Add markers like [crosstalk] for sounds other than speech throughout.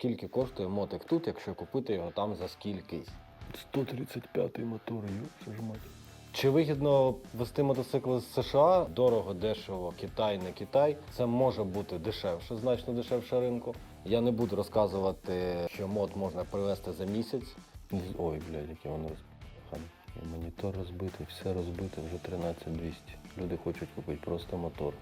скільки коштує мотик тут, якщо купити його там за скількись. 135-й мотор, ж мать. Чи вигідно вести мотоцикли з США? Дорого, дешево, Китай, не Китай. Це може бути дешевше, значно дешевше ринку. Я не буду розказувати, що мод можна привезти за місяць. Ой, блядь, яке воно розбите. Монітор розбитий, все розбите, вже 13200. Люди хочуть купити просто мотор.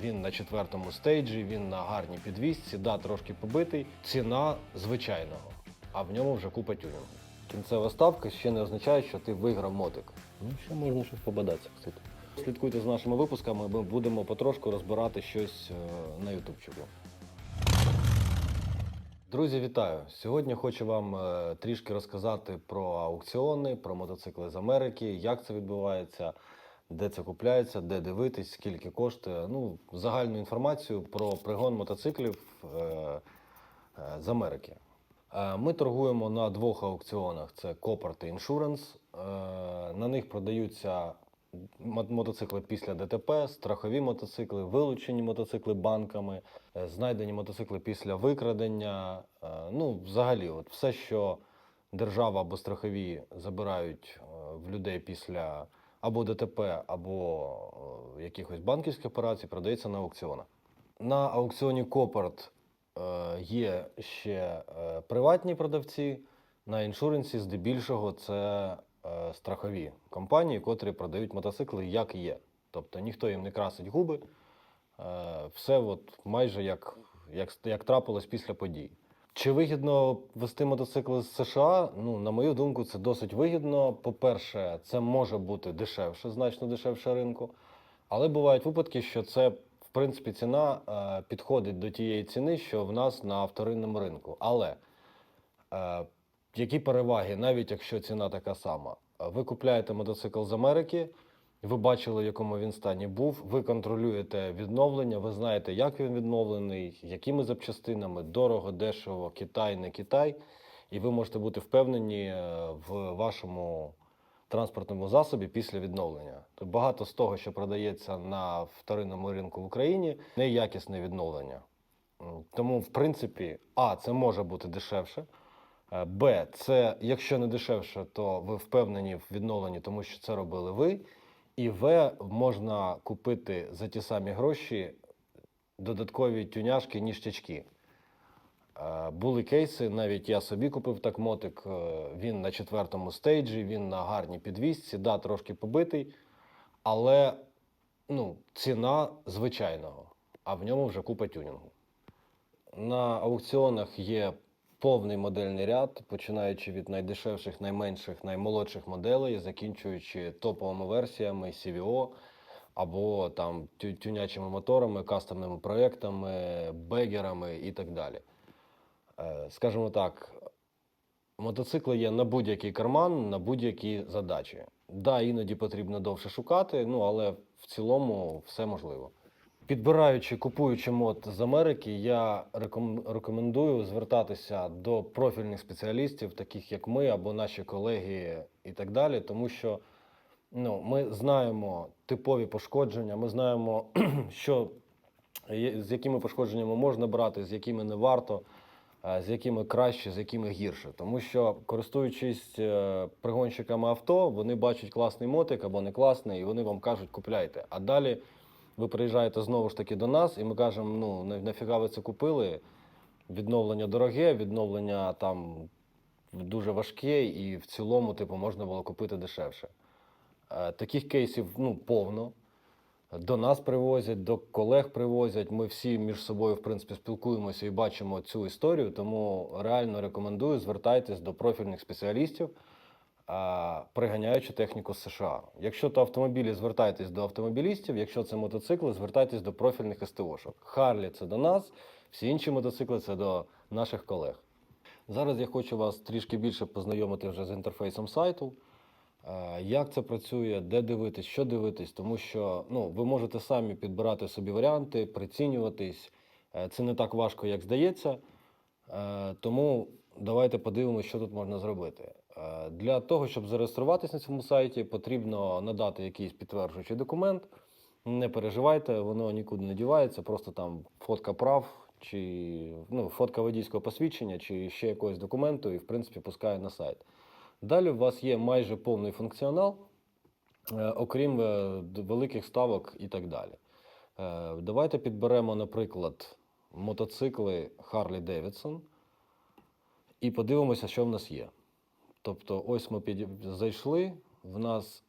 Він на четвертому стейджі, він на гарній підвісці, да, трошки побитий. Ціна звичайного, а в ньому вже купа тюнінгу. Кінцева ставка ще не означає, що ти виграв мотик. Ну, ще можна щось побадатися, кстати. Слідкуйте з нашими випусками, ми будемо потрошку розбирати щось е, на ютубчику. Друзі, вітаю! Сьогодні хочу вам е, трішки розказати про аукціони, про мотоцикли з Америки, як це відбувається, де це купляється, де дивитись, скільки коштує. Ну, загальну інформацію про пригон мотоциклів е, е, з Америки. Е, Ми торгуємо на двох аукціонах: це Copart і Insurance. На них продаються мотоцикли після ДТП, страхові мотоцикли, вилучені мотоцикли банками, знайдені мотоцикли після викрадення. Ну, взагалі, от все, що держава або страхові забирають в людей після або ДТП, або е, якихось банківських операцій, продається на аукціонах. На аукціоні Копарт е, є ще е, приватні продавці. На іншуренсі здебільшого це страхові компанії, котрі продають мотоцикли як є. Тобто ніхто їм не красить губи. Все от майже як, як, як трапилось після подій. Чи вигідно вести мотоцикли з США? Ну, на мою думку, це досить вигідно. По-перше, це може бути дешевше, значно дешевше ринку. Але бувають випадки, що це, в принципі, ціна е, підходить до тієї ціни, що в нас на вторинному ринку. Але е, які переваги, навіть якщо ціна така сама? Ви купляєте мотоцикл з Америки, ви бачили, в якому він стані був, ви контролюєте відновлення, ви знаєте, як він відновлений, якими запчастинами, дорого, дешево, Китай, не Китай. І ви можете бути впевнені е, в вашому транспортному засобі після відновлення. Тобто багато з того, що продається на вторинному ринку в Україні, неякісне відновлення. Тому, в принципі, А, це може бути дешевше. Е, Б, це якщо не дешевше, то ви впевнені в відновленні, тому що це робили ви. І В, можна купити за ті самі гроші додаткові тюняшки, ніштячки. Е, Були кейси, навіть я собі купив так мотик. е, Він на четвертому стейджі, він на гарній підвісці, да, трошки побитий, але ну, ціна звичайного, а в ньому вже купа тюнінгу. На аукціонах є повний модельний ряд, починаючи від найдешевших, найменших, наймолодших моделей, закінчуючи топовими версіями CVO або там тюнячими моторами, кастомними проектами, бегерами і так далі. Е, Скажімо так, мотоцикли є на будь-який карман, на будь-які задачі. Да, іноді потрібно довше шукати, ну але в цілому все можливо. Підбираючи, купуючи мод з Америки, я рекомендую звертатися до профільних спеціалістів, таких як ми або наші колеги, і так далі, тому що ну, ми знаємо типові пошкодження, ми знаємо, [clears throat] що, з якими пошкодженнями можна брати, з якими не варто, е, з якими краще, з якими гірше. Тому що, користуючись е, пригонщиками авто, вони бачать класний мотик або не класний, і вони вам кажуть, купляйте. А далі ви приїжджаєте знову ж таки до нас, і ми кажемо: ну на- нафіга ви це купили? Відновлення дороге, відновлення там дуже важке, і в цілому, типу, можна було купити дешевше. Е, Таких кейсів ну, повно. До нас привозять, до колег привозять. Ми всі між собою, в принципі, спілкуємося і бачимо цю історію. Тому реально рекомендую звертайтесь до профільних спеціалістів, приганяючи техніку США. Якщо то автомобілі, звертайтесь до автомобілістів. Якщо це мотоцикли, звертайтесь до профільних СТОшок. Харлі це до нас, всі інші мотоцикли це до наших колег. Зараз я хочу вас трішки більше познайомити вже з інтерфейсом сайту. Як це працює, де дивитись, що дивитись, тому що ну, ви можете самі підбирати собі варіанти, прицінюватись. Е, Це не так важко, як здається. Е, Тому давайте подивимося, що тут можна зробити. Е, Для того, щоб зареєструватися на цьому сайті, потрібно надати якийсь підтверджуючий документ. Не переживайте, воно нікуди не дівається, просто там фотка прав, чи ну, фотка водійського посвідчення, чи ще якогось документу, і в принципі пускає на сайт. Далі у вас є майже повний функціонал, е, окрім е, великих ставок і так далі. Давайте підберемо, наприклад, мотоцикли Harley Davidson і подивимося, що в нас є. Тобто, ось ми піді... зайшли, в нас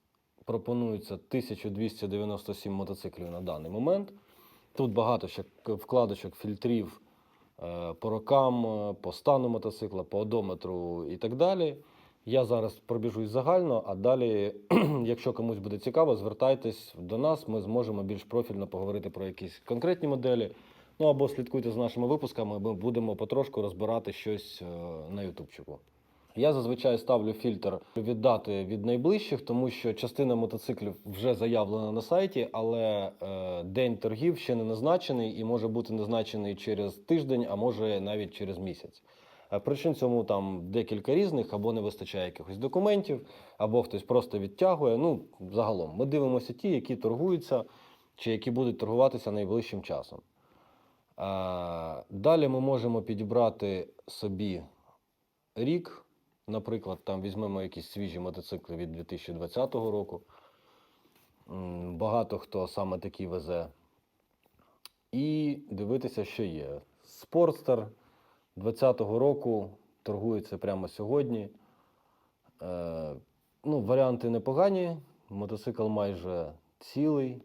пропонується 1297 мотоциклів на даний момент. Тут багато ще вкладочок, фільтрів е, по рокам, е, по стану мотоцикла, по одометру і так далі. Я зараз пробіжусь загально, а далі, [clears throat] якщо комусь буде цікаво, звертайтесь до нас, ми зможемо більш профільно поговорити про якісь конкретні моделі. Ну або слідкуйте за нашими випусками, ми будемо потрошку розбирати щось е, на ютубчику. Я зазвичай ставлю фільтр від дати від найближчих, тому що частина мотоциклів вже заявлена на сайті, але е, день торгів ще не назначений і може бути назначений через тиждень, а може навіть через місяць. Е, Причин цьому там декілька різних, або не вистачає якихось документів, або хтось просто відтягує. Ну, загалом, ми дивимося ті, які торгуються, чи які будуть торгуватися найближчим часом. А, далі ми можемо підібрати собі рік. Наприклад, там візьмемо якісь свіжі мотоцикли від 2020 року. Багато хто саме такі везе. І дивитися, що є. Спортстер 2020 року торгується прямо сьогодні. Е, ну, варіанти непогані. Мотоцикл майже цілий,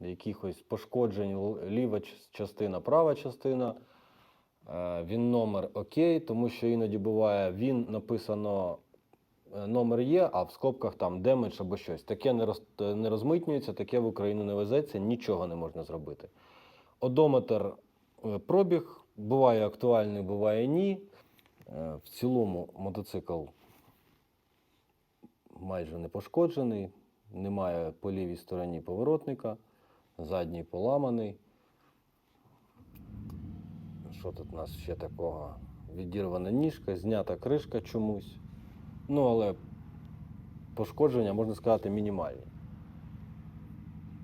якихось пошкоджень ліва частина, права частина. Е, Він номер окей, тому що іноді буває, він написано е, номер є, а в скобках там демедж або щось. Таке не, роз, не розмитнюється, таке в Україну не везеться, нічого не можна зробити. Одометр е, пробіг буває актуальний, буває ні. Е, В цілому мотоцикл майже не пошкоджений, немає по лівій стороні поворотника, задній поламаний. Що тут у нас ще такого? Відірвана ніжка, знята кришка чомусь. Ну, але пошкодження, можна сказати, мінімальні.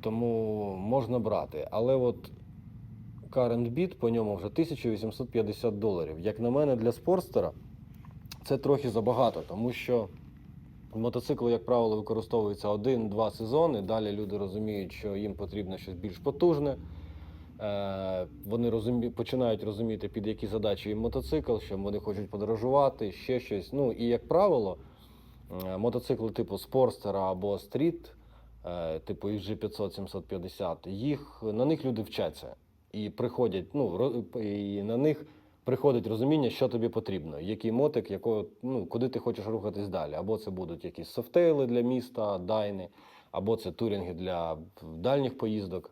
Тому можна брати. Але от current bid по ньому вже 1850 доларів. Як на мене, для спортстера це трохи забагато, тому що мотоцикли, як правило, використовуються один-два сезони. Далі люди розуміють, що їм потрібно щось більш потужне. Е, Вони розумі... починають розуміти, під які задачі їм мотоцикл, що вони хочуть подорожувати, ще щось. Ну і як правило, е, мотоцикли типу Спорстера або Стріт, е, типу EG500 750, їх на них люди вчаться і приходять. Ну і на них приходить розуміння, що тобі потрібно, який мотик, якого, ну, куди ти хочеш рухатись далі. Або це будуть якісь софтейли для міста, дайни, або це турінги для дальніх поїздок.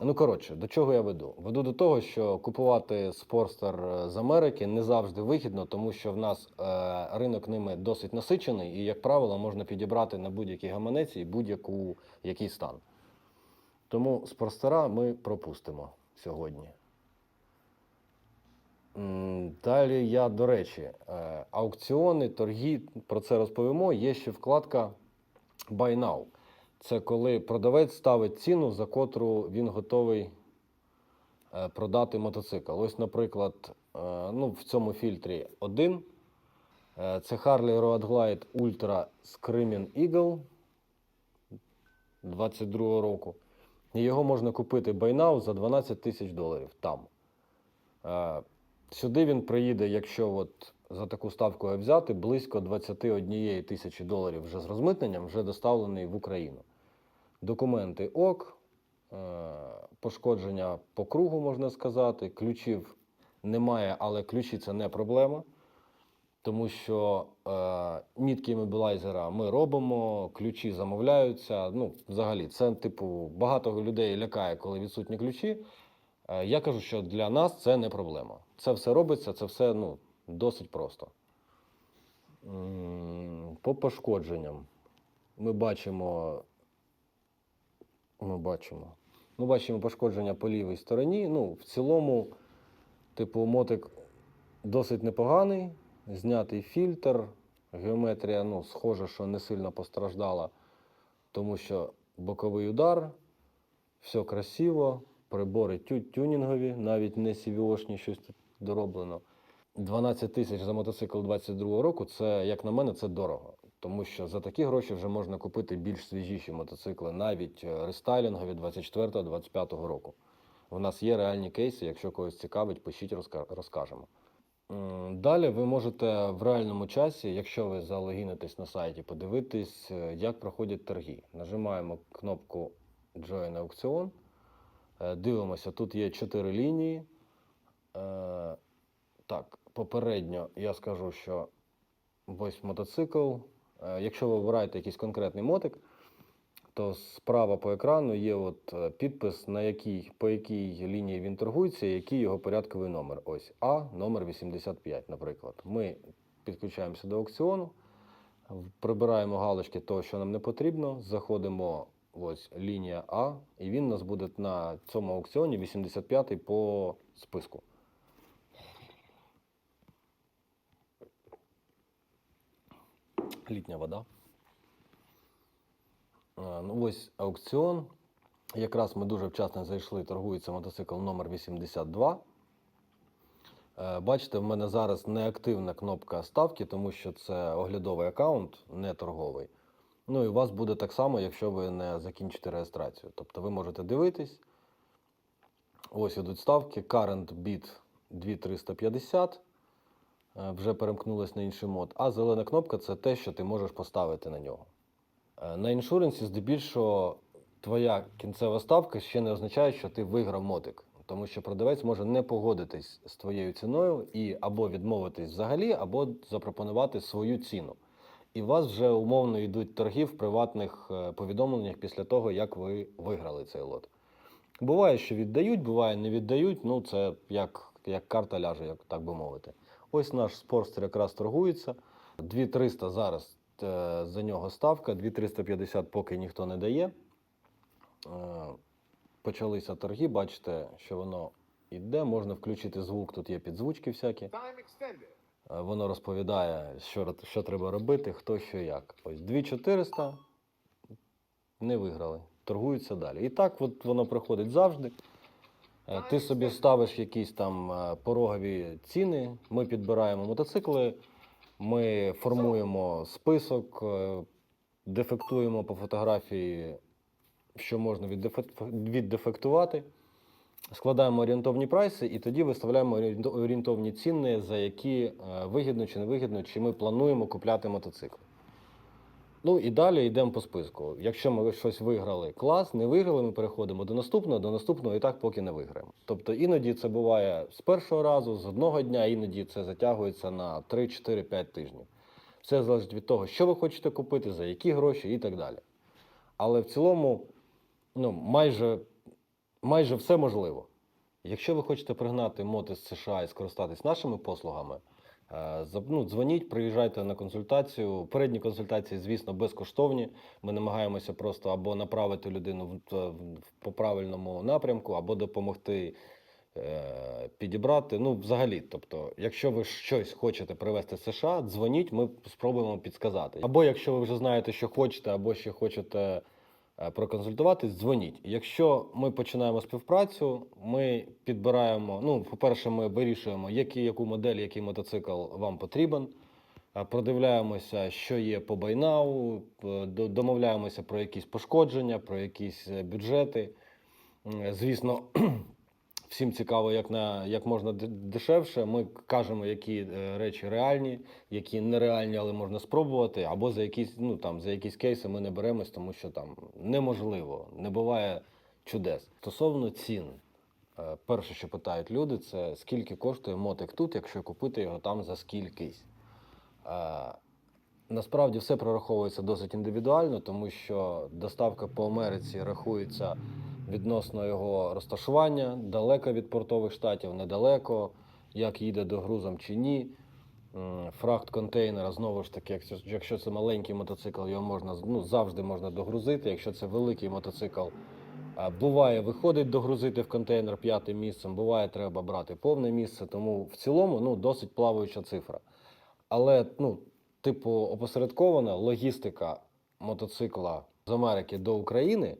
Ну, коротше, до чого я веду? Веду до того, що купувати спорстер е, з Америки не завжди вигідно, тому що в нас е, ринок ними досить насичений, і, як правило, можна підібрати на будь-якій гаманеці і будь-яку який стан. Тому спорстера ми пропустимо сьогодні. Далі я, до речі, е, аукціони, торги, про це розповімо. Є ще вкладка Buy Now. Це коли продавець ставить ціну, за котру він готовий е, продати мотоцикл. Ось, наприклад, е, ну, в цьому фільтрі один. Е, Це Harley Road Glide Ultra Screaming Eagle 22 року. І його можна купити now за 12 тисяч доларів там. Сюди він приїде, якщо от за таку ставку взяти, близько 21 тисячі доларів вже з розмитненням, вже доставлений в Україну. Документи ок, е, пошкодження по кругу, можна сказати. Ключів немає, але ключі це не проблема. Тому що е, мітки іммобілайзера ми робимо, ключі замовляються. Ну, взагалі, це, типу, багато людей лякає, коли відсутні ключі. Е, Я кажу, що для нас це не проблема. Це все робиться, це все ну, досить просто. По пошкодженням ми бачимо. Ми бачимо. Ми бачимо пошкодження по лівій стороні. Ну, в цілому, типу, мотик досить непоганий. Знятий фільтр. Геометрія, ну, схоже, що не сильно постраждала, тому що боковий удар, все красиво, прибори тю- тюнінгові, навіть не CVO-шні, щось тут дороблено. 12 тисяч за мотоцикл 22 року, це, як на мене, це дорого. Тому що за такі гроші вже можна купити більш свіжіші мотоцикли, навіть е, рестайлінгові 24-25 року. У нас є реальні кейси, якщо когось цікавить, пишіть, розкажемо. Далі ви можете в реальному часі, якщо ви залогінитесь на сайті, подивитись, е, як проходять торги. Нажимаємо кнопку Join аукціон. Е, Дивимося, тут є чотири лінії. Так, попередньо я скажу, що ось мотоцикл. Е, Якщо ви обираєте якийсь конкретний мотик, то справа по екрану є от е, підпис, на якій, по якій лінії він торгується, який його порядковий номер. Ось А, номер 85, наприклад. Ми підключаємося до аукціону, прибираємо галочки того, що нам не потрібно, заходимо ось лінія А, і він у нас буде на цьому аукціоні 85 по списку. Літня вода. Ну, ось аукціон. Якраз ми дуже вчасно зайшли, торгується мотоцикл номер 82. Е, Бачите, в мене зараз неактивна кнопка ставки, тому що це оглядовий аккаунт, не торговий. Ну і у вас буде так само, якщо ви не закінчите реєстрацію. Тобто ви можете дивитись. Ось ідуть ставки. Current bid 2350. Е, Вже перемкнулась на інший мод. А зелена кнопка це те, що ти можеш поставити на нього. Е, На іншуренсі здебільшого твоя кінцева ставка ще не означає, що ти виграв мотик. Тому що продавець може не погодитись з твоєю ціною і або відмовитись взагалі, або запропонувати свою ціну. І у вас вже умовно йдуть торги в приватних е, повідомленнях після того, як ви виграли цей лот. Буває, що віддають, буває, не віддають. Ну, це як, як карта ляже, як так би мовити. Ось наш спорстер якраз торгується. 2300 зараз е, за нього ставка, 2350 поки ніхто не дає. Е, Почалися торги, бачите, що воно йде. Можна включити звук, тут є підзвучки всякі. Е, Воно розповідає, що, що треба робити, хто що як. Ось 2400 не виграли. Торгуються далі. І так от воно проходить завжди. Е, Ти собі ставиш якісь там е, порогові ціни, ми підбираємо мотоцикли, ми формуємо список, е, дефектуємо по фотографії, що можна віддефект- віддефектувати. Складаємо орієнтовні прайси і тоді виставляємо орієнто- орієнтовні ціни, за які вигідно чи не вигідно, чи ми плануємо купляти мотоцикл. Ну і далі йдемо по списку. Якщо ми щось виграли, клас, не виграли, ми переходимо до наступного, до наступного і так поки не виграємо. Тобто іноді це буває з першого разу, з одного дня, іноді це затягується на 3, 4, 5 тижнів. Все залежить від того, що ви хочете купити, за які гроші і так далі. Але в цілому, ну, майже, майже все можливо. Якщо ви хочете пригнати мод з США і скористатись нашими послугами, ну, дзвоніть, приїжджайте на консультацію. Передні консультації, звісно, безкоштовні. Ми намагаємося просто або направити людину в, по правильному напрямку, або допомогти е, підібрати. Ну, взагалі, тобто, якщо ви щось хочете привезти з США, дзвоніть, ми спробуємо підсказати. Або якщо ви вже знаєте, що хочете, або ще хочете е, проконсультуватись, дзвоніть. Якщо ми починаємо співпрацю, ми підбираємо. Ну, по-перше, ми вирішуємо, які, яку модель, який мотоцикл вам потрібен. Е, Продивляємося, що є по байнау, домовляємося про якісь пошкодження, про якісь е, бюджети. Звісно, всім цікаво, як, на, як можна дешевше. Ми кажемо, які е, речі реальні, які нереальні, але можна спробувати, або за якісь, ну, там, за якісь кейси ми не беремось, тому що там неможливо, не буває чудес. Стосовно цін, е, перше, що питають люди, це скільки коштує мотик тут, якщо купити його там за скількись. Е, Насправді все прораховується досить індивідуально, тому що доставка по Америці рахується відносно його розташування, далеко від портових штатів, недалеко, як їде до грузом чи ні. М, Фрахт контейнера, знову ж таки, якщо, це маленький мотоцикл, його можна ну, завжди можна догрузити. Якщо це великий мотоцикл, буває, виходить догрузити в контейнер п'ятим місцем, буває, треба брати повне місце. Тому в цілому ну, досить плаваюча цифра. Але, ну, типу, опосередкована логістика мотоцикла з Америки до України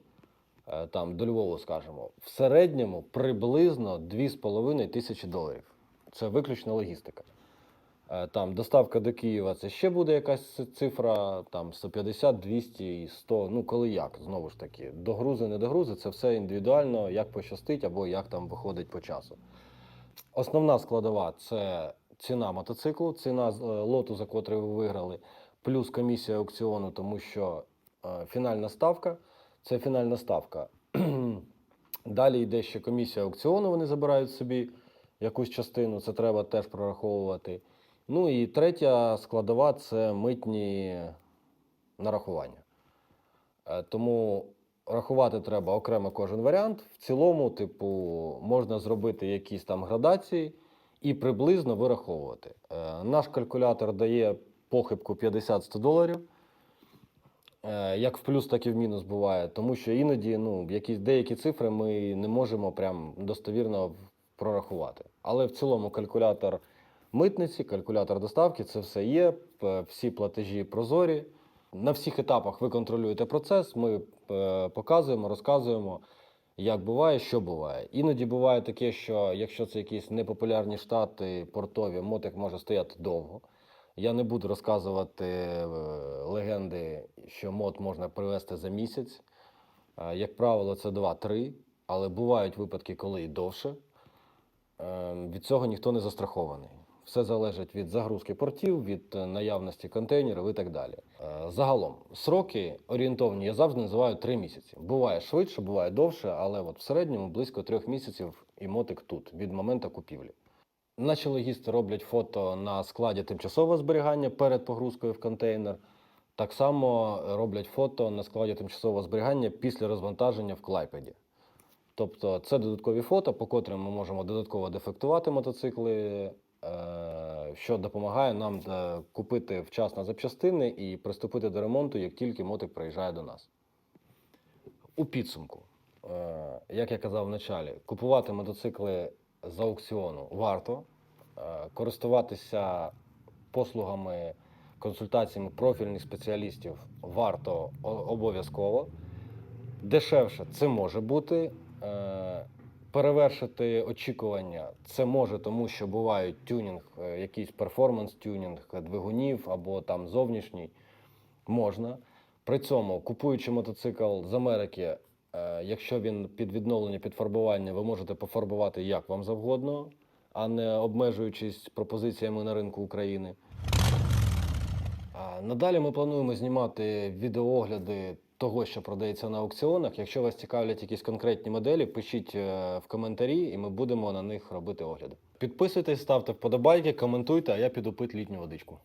там до Львова, скажімо, в середньому приблизно 2,5 тисячі доларів. Це виключно логістика. Е, Там доставка до Києва це ще буде якась цифра, там 150, 200 і 100, ну коли як, знову ж таки. Догрузи, не догрузи, це все індивідуально, як пощастить або як там виходить по часу. Основна складова це ціна мотоциклу, ціна е, лоту, за котрий ви виграли, плюс комісія аукціону, тому що е, фінальна ставка це фінальна ставка. [clears throat] Далі йде ще комісія аукціону, вони забирають собі якусь частину, це треба теж прораховувати. Ну і третя складова це митні нарахування. Е, Тому рахувати треба окремо кожен варіант. В цілому, типу, можна зробити якісь там градації і приблизно вираховувати. Е, Наш калькулятор дає похибку 50-100 доларів. Е, Як в плюс, так і в мінус буває, тому що іноді ну, якісь деякі цифри ми не можемо прям достовірно прорахувати. Але в цілому калькулятор митниці, калькулятор доставки це все є, всі платежі прозорі. На всіх етапах ви контролюєте процес, ми е, показуємо, розказуємо, як буває, що буває. Іноді буває таке, що якщо це якісь непопулярні штати портові, мотик може стояти довго. Я не буду розказувати е, легенди, що мод можна привезти за місяць. Е, Як правило, це 2-3, але бувають випадки, коли і довше. Е, Від цього ніхто не застрахований. Все залежить від загрузки портів, від наявності контейнерів і так далі. Загалом, сроки орієнтовні я завжди називаю 3 місяці. Буває швидше, буває довше, але от в середньому близько 3 місяців і мотик тут від моменту купівлі. Наші логісти роблять фото на складі тимчасового зберігання перед погрузкою в контейнер. Так само роблять фото на складі тимчасового зберігання після розвантаження в Клайпеді. Тобто це додаткові фото, по котрим ми можемо додатково дефектувати мотоцикли, е, що допомагає нам е, купити вчасно запчастини і приступити до ремонту, як тільки мотик приїжджає до нас. У підсумку, е, як я казав в началі, купувати мотоцикли з аукціону варто, е, користуватися послугами, консультаціями профільних спеціалістів варто обов'язково. Дешевше це може бути. Е, перевершити очікування це може, тому що бувають тюнінг, е, якийсь перформанс-тюнінг двигунів або там зовнішній. Можна. При цьому, купуючи мотоцикл з Америки, якщо він під відновлення, під фарбування, ви можете пофарбувати як вам завгодно, а не обмежуючись пропозиціями на ринку України. Надалі ми плануємо знімати відеоогляди того, що продається на аукціонах. Якщо вас цікавлять якісь конкретні моделі, пишіть е, в коментарі, і ми будемо на них робити огляди. Підписуйтесь, ставте вподобайки, коментуйте, а я піду пити літню водичку.